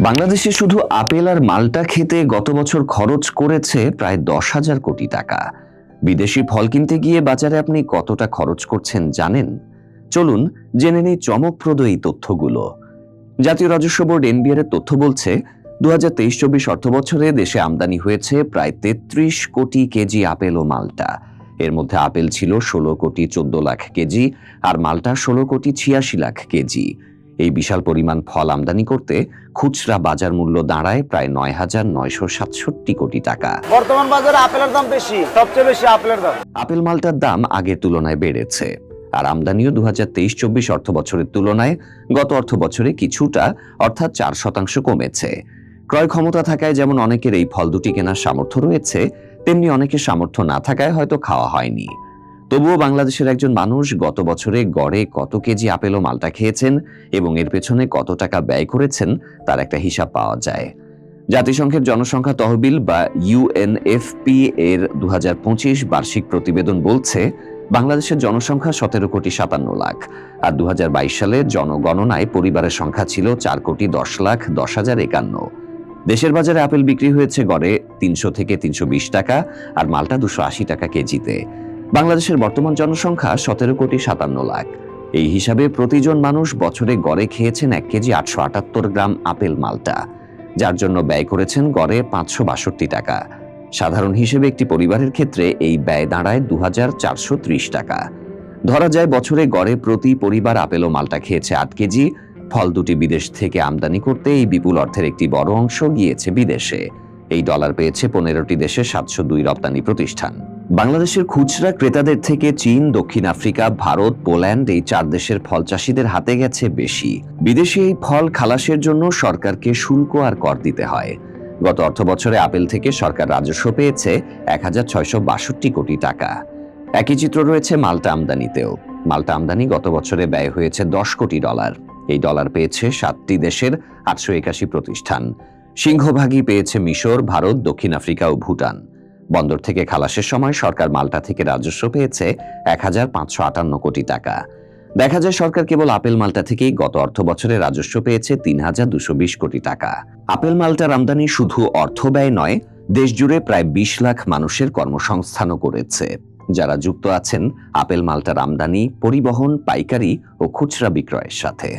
বাংলাদেশে শুধু আপেল আর মালটা খেতে গত বছর খরচ করেছে প্রায় দশ হাজার কোটি টাকা। বিদেশি ফল কিনতে গিয়ে বাজারে আপনি কতটা খরচ করছেন জানেন? চলুন জেনে নেই চমকপ্রদ এই তথ্যগুলো। জাতীয় রাজস্ব বোর্ড এনবিআর তথ্য বলছে দু হাজার তেইশ চব্বিশ অর্থ বছরে দেশে আমদানি হয়েছে প্রায় তেত্রিশ কোটি কেজি আপেল ও মালটা। এর মধ্যে আপেল ছিল ষোলো কোটি চোদ্দ লাখ কেজি আর মালটা ষোলো কোটি ছিয়াশি লাখ কেজি। এই বিশাল পরিমাণ ফল আমদানি করতে খুচরা বাজার মূল্য দাঁড়ায় প্রায় নয় হাজার নয়শো সাতষট্টি কোটি টাকা। বর্তমান বাজারে আপেলের দাম বেশি সবচেয়ে বেশি আপেলের দাম। আপেল মালটার দাম আগের তুলনায় বেড়েছে। আর আমদানিও দু হাজার তেইশ চব্বিশ অর্থ বছরের তুলনায় গত অর্থ বছরে কিছুটা অর্থাৎ চার শতাংশ কমেছে। ক্রয় ক্ষমতা থাকায় যেমন অনেকের এই ফল দুটি কেনার সামর্থ্য রয়েছে তেমনি অনেকের সামর্থ্য না থাকায় হয়তো খাওয়া হয়নি। তবুও বাংলাদেশের একজন মানুষ গত বছরে গড়ে কত কেজি আপেল ও মালটা খেয়েছেন এবং এর পেছনে কত টাকা ব্যয় করেছেন তার একটা হিসাব পাওয়া যায়। জাতিসংঘের জনসংখ্যা তহবিল বা ইউএনএফপি এর দুহাজার পঁচিশ বার্ষিক প্রতিবেদন বলছে, বাংলাদেশের জনসংখ্যা সতেরো কোটি সাতান্ন লাখ। আর দু সালে জনগণনায় পরিবারের সংখ্যা ছিল চার কোটি দশ লাখ দশ হাজার একান্ন। দেশের বাজারে আপেল বিক্রি হয়েছে গড়ে তিনশো থেকে তিনশো বিশ টাকা, আর মালটা দুশো টাকা কেজিতে। বাংলাদেশের বর্তমান জনসংখ্যা সতেরো কোটি সাতান্ন লাখ। এই হিসাবে প্রতিজন মানুষ বছরে গড়ে খেয়েছেন এক কেজি আটশো আটাত্তর গ্রাম আপেল মালটা, যার জন্য ব্যয় করেছেন গড়ে পাঁচশো বাষট্টি টাকা। সাধারণ হিসেবে একটি পরিবারের ক্ষেত্রে এই ব্যয় দাঁড়ায় দু টাকা। ধরা যায় বছরে গড়ে প্রতি পরিবার আপেল ও মালটা খেয়েছে আট কেজি, ফল দুটি বিদেশ থেকে আমদানি করতে এই বিপুল অর্থের একটি বড় অংশ গিয়েছে বিদেশে। এই ডলার পেয়েছে পনেরোটি দেশে সাতশো দুই রপ্তানি প্রতিষ্ঠান। বাংলাদেশের খুচরা ক্রেতাদের থেকে চীন, দক্ষিণ আফ্রিকা, ভারত, পোল্যান্ড এই চার দেশের ফল চাষিদের হাতে গেছে বেশি। বিদেশে এই ফল খালাসের জন্য সরকারকে শুল্ক আর কর দিতে হয়। গত অর্থ বছরে আপেল থেকে সরকার রাজস্ব পেয়েছে এক হাজার ছয়শো বাষট্টি কোটি টাকা। একই চিত্র রয়েছে মালটা আমদানিতেও। মালটা আমদানি গত বছরে ব্যয় হয়েছে দশ কোটি ডলার। এই ডলার পেয়েছে সাতটি দেশের আটশো একাশি প্রতিষ্ঠান। সিংহভাগই পেয়েছে মিশর, ভারত, দক্ষিণ আফ্রিকা ও ভুটান। বন্দর থেকে খালাসের সময় সরকার মাল্টা থেকে রাজস্ব পেয়েছে এক হাজার পাঁচশো আটান্ন কোটি টাকা। দেখা যায় সরকার কেবল আপেল মালটা থেকেই গত অর্থ বছরে রাজস্ব পেয়েছে তিন হাজার দুশো বিশ কোটি টাকা। আপেল মাল্টার আমদানি শুধু অর্থ ব্যয় নয়, দেশজুড়ে প্রায় বিশ লাখ মানুষের কর্মসংস্থানও করেছে। যারা যুক্ত আছেন আপেল মাল্টার আমদানি, পরিবহন, পাইকারি ও খুচরা বিক্রয়ের সাথে।